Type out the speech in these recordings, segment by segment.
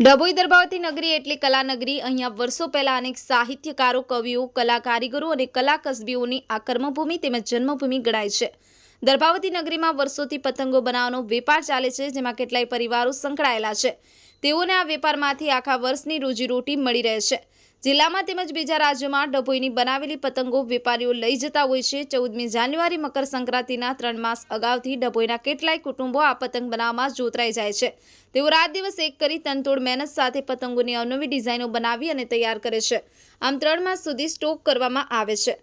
ડભોઈ દરબાવતી નગરી એટલે કલાનગરી. અહીંયા વર્ષો પહેલા અનેક સાહિત્યકારો, કવિઓ કલા કારીગરો અને કલા કસબીઓની આ કર્મભૂમિ તેમજ જન્મભૂમિ ગણાય છે. દર્ભાવતી નગરીમાં વર્ષોથી પતંગો બનાવવાનો વેપાર ચાલે છે, જેમાં કેટલાય પરિવારો સંકળાયેલા છે. તેઓને આ વેપારમાંથી આખા વર્ષની રોજીરોટી મળી રહે છે. જિલ્લામાં તેમજ બીજા રાજ્યોમાં ડભોઈની બનાવેલી પતંગો વેપારીઓ લઈ જતા હોય છે. ચૌદમી જાન્યુઆરી મકર સંક્રાંતિના ત્રણ માસ અગાઉથી ડભોઈના કેટલાય કુટુંબો આ પતંગ બનાવવામાં જોતરાઈ જાય છે. તેઓ રાત દિવસ એક કરી તનતોડ મહેનત સાથે પતંગોની અવનવી ડિઝાઇનો બનાવી અને તૈયાર કરે છે. આમ ત્રણ માસ સુધી સ્ટોક કરવામાં આવે છે.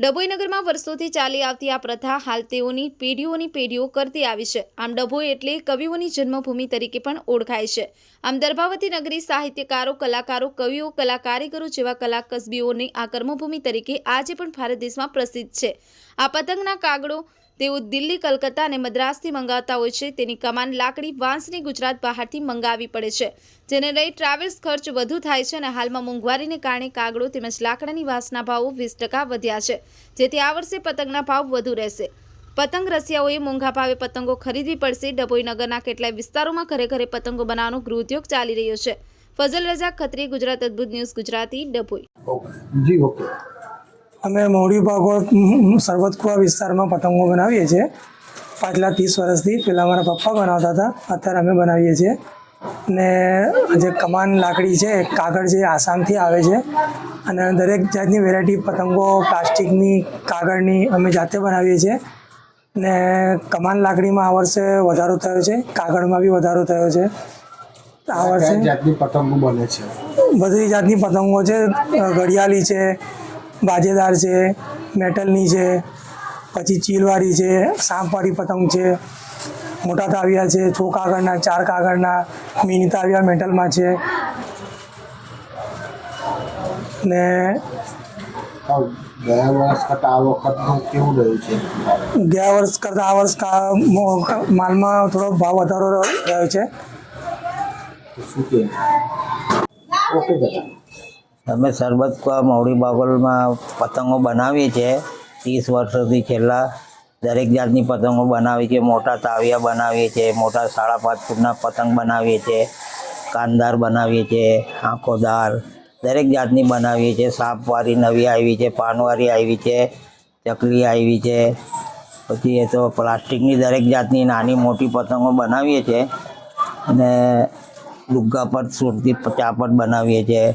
ડભોઈ નગરમાં વર્ષોથી ચાલી આવતી આ પ્રથા હાલ તેઓની પેઢીઓની પેઢીઓ કરતી આવી છે. આમ ડભોઈ એટલે કવિઓની જન્મભૂમિ તરીકે પણ ઓળખાય છે. આમ દર્ભાવતી નગરી સાહિત્યકારો, કલાકારો, કવિઓ કલા કારીગરો જેવા કલા કસબીઓની આ કર્મભૂમિ તરીકે આજે પણ ભારત દેશમાં પ્રસિદ્ધ છે. આ પતંગના કાગડો તેઓ દિલ્હી, કલકત્તા અને મદ્રાસથી મંગાવતા હોય છે. તેની કમાન લાકડી વાંસની ગુજરાત બહારથી મંગાવવી પડે છે, જેને લઈ ટ્રાવેલ્સ ખર્ચ વધુ થાય છે અને હાલમાં મોંઘવારીને કારણે કાગડો તેમજ લાકડાની વાંસના ભાવો વીસ ટકા વધ્યા છે, જેથી આ વર્ષે પતંગના ભાવ વધુ રહેશે. પતંગ રસિયાઓએ મોંઘા ભાવે પતંગો ખરીદવી પડશે. ડભોઈ નગરના કેટલાય વિસ્તારોમાં ઘરે ઘરે પતંગો બનાવવાનો ગૃહોદ્યોગ ચાલી રહ્યો છે. ફઝલ રજા ખત્રી, ગુજરાત અદ્ભુત ન્યૂઝ, ગુજરાતી ડભોઈ. જી, ઓકે. અમે મોડી ભાગો સરબતકુવા વિસ્તારમાં પતંગો બનાવીએ છીએ. પાછલા ત્રીસ વર્ષથી પહેલાં મારા પપ્પા બનાવતા હતા અત્યારે અમે બનાવીએ છીએ. ને જે કમાન લાકડી છે કાગળ જે આસામથી આવે છે. અને દરેક જાતની વેરાયટી પતંગો પ્લાસ્ટિકની કાગળની અમે જાતે બનાવીએ છીએ. ને કમાન લાકડીમાં આ વર્ષે વધારો થયો છે કાગળમાં બી વધારો થયો છે. આ વર્ષે જાતની પતંગો બને છે? બધી જાતની પતંગો છે ઘડિયાળી છે બાજેદાર છે મેટલની છે પછી ચીલવાળી છે સાંપવાળી પતંગ છે મોટા તાવિયા છે છો કાગળના ચાર કાગળના મિની તાવિયા મેટલમાં છે. ને ગયા વર્ષ કરતાં આ વખતનું કેવું રહ્યું છે? ગયા વર્ષ કરતાં આ વર્ષ કા- માલમાં થોડો ભાવ વધારો રહ્યો છે. શું ઓકે અમે સરબત મવડી બાગોલમાં પતંગો બનાવીએ છીએ ત્રીસ વર્ષોથી છેલ્લા દરેક જાતની પતંગો બનાવીએ છીએ. મોટા તાવિયા બનાવીએ છીએ, મોટા સાડા પાંચ ફૂટના પતંગ બનાવીએ છીએ કાનદાર બનાવીએ છીએ, આંખોદાર દરેક જાતની બનાવીએ છીએ. સાપવાળી નવી આવી છે પાનવાળી આવી છે, ચકલી આવી છે. પછી એ તો પ્લાસ્ટિકની દરેક જાતની નાની મોટી પતંગો બનાવીએ છીએ. અને લુગ્ગા પર સુરતી ચાપટ બનાવીએ છીએ.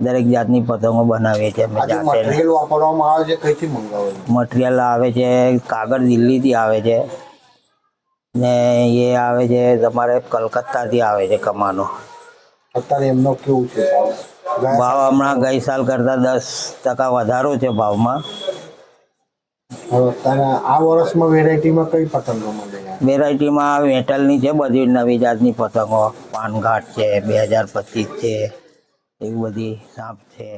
દરેક જાતની પતંગો બનાવીએ છીએ અમે જાતે. મટીરિયલ વાપરવામાં આવે છે કઈથી મંગાવે મટીરિયલ આવે છે કાગળ દિલ્હીથી આવે છે. ને એ આવે છે તમારે કલકત્તાથી આવે છે કમાનો. અત્યારે એમનો કેવું છે ભાવ? હમણાં ગઈ સાલ કરતાં દસ ટકા વધારો છે ભાવમાં. આ વર્ષમાં વેરાયટીમાં કઈ પતંગો મળે વેરાયટીમાં મેટલની છે બધી નવી જાતની પતંગો. પાનઘાટ છે બે હજાર પચીસ છે. એવી બધી સાપ છે.